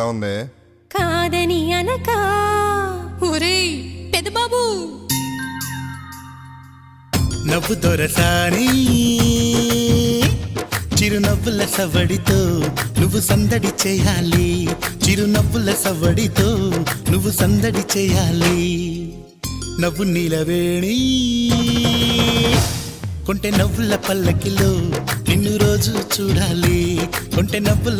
ఉంది? కాదని అనక. ఒరేయ్ పెదబాబు నవ్వు దొరసాని చిరునవ్వుల సవడితో నువ్వు సందడి చేయాలి. చిరునవ్వుల సవడితో నువ్వు సందడి చేయాలి. నవ్వు నీలవేణి కొంటె నవ్వుల పల్లకిలో నిన్ను రోజు చూడాలి. కొంటె నవ్వుల